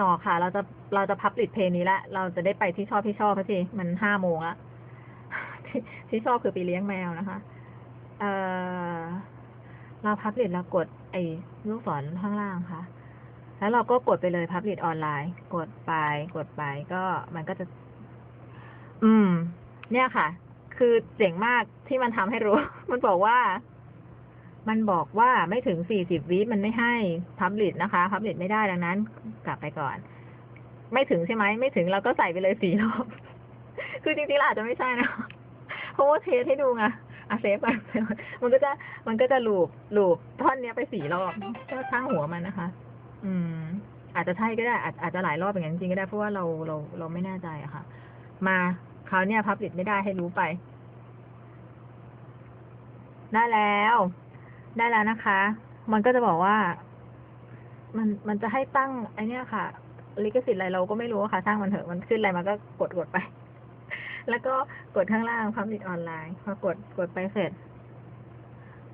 ต่อค่ะ เราจะเราจะพับลิดเพลงนี้ละ เราจะได้ไปที่ชอบที่ชอบพอทีมันห้าโมงละที่ที่ชอบคือไปเลี้ยงแมวนะคะ เอ่อ เราพับลิดเรากด ไอ้ลูกศรข้างล่างค่ะ แล้วเราก็กดไปเลยพับลิดออนไลน์ กดไป กดไปก็มันก็จะ อืม เนี่ยค่ะ คือเจ๋งมากที่มันทำให้รู้ มันบอกว่า มันบอกว่าไม่ถึงสี่สิบวิมันไม่ให้พับลิดนะคะพับลิดไม่ได้ดังนั้น กลับไปก่อน ไม่ถึงใช่ไหมไม่ถึงเราก็ใส่ไปเลยสี่รอบคือจริงๆอาจจะไม่ใช่นะเพราะว่าเทสให้ดูไงอะเซฟไปมันก็จะมันก็จะลูบลูบท่อนเนี้ยไปสี่รอบก็ข้างหัวมันนะคะ อืม อาจจะใช่ก็ได้ อาจอาจจะหลายรอบอย่างนั้นจริงก็ได้เพราะว่าเราเราเราไม่แน่ใจอะค่ะ มาคราวเนี้ยพับลิดไม่ได้ให้รู้ไป ได้แล้ว ได้แล้วนะคะ มันก็จะบอกว่า มันมันจะให้ตั้งไอเนี้ยค่ะ ลิขสิทธิ์อะไรเราก็ไม่รู้อะค่ะ สร้างมันเถอะ มันขึ้นอะไรมันก็กดกดไป แล้วก็กดข้างล่างพับลิดออนไลน์ พอกดกดไปเสร็จ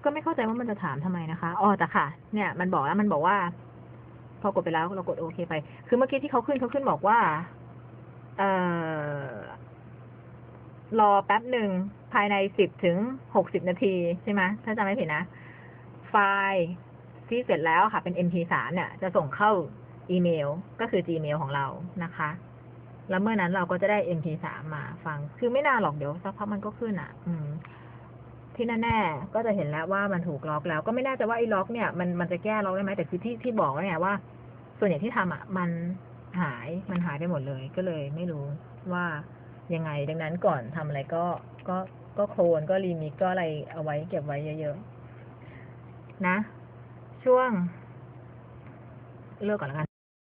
ก็ไม่เข้าใจว่ามันจะถามทำไมนะคะ อ๋อแต่ค่ะ เนี่ย มันบอกแล้วมันบอกว่า พอกดไปแล้วเรากดโอเคไป คือเมื่อกี้ที่เขาขึ้นเขาขึ้นบอกว่า เอ่อ รอแป๊บหนึ่งภายในสิบถึงหกสิบนาทีใช่ไหมถ้าจำไม่ผิดนะ ฟล์ที่เสร็จแล้วค่ะ เป็น MP3 เนี่ย จะส่งเข้าอีเมล ก็คือ Gmail ของเรานะคะ แล้วเมื่อนั้นเราก็จะได้ MP3 มาฟัง คือไม่นานหรอกเดี๋ยวสักพักมันก็ขึ้นอะ อืม ที่แน่ๆก็จะเห็นแล้วว่ามันถูกล็อกแล้ว ก็ไม่แน่ใจว่าไอ้ล็อกเนี่ยมันมันจะแก้ล็อกได้ไหมแต่คือที่ที่บอกไว้ไงว่า ส่วนใหญ่ที่ทำอะ มันหายมันหายไปหมดเลย ก็เลยไม่รู้ว่ายังไง ดังนั้นก่อนทำอะไรก็ก็ก็โคลนก็รีมิกก็อะไรเอาไว้เก็บไว้เยอะๆ นะ ช่วง เลือกก่อนแล้วกัน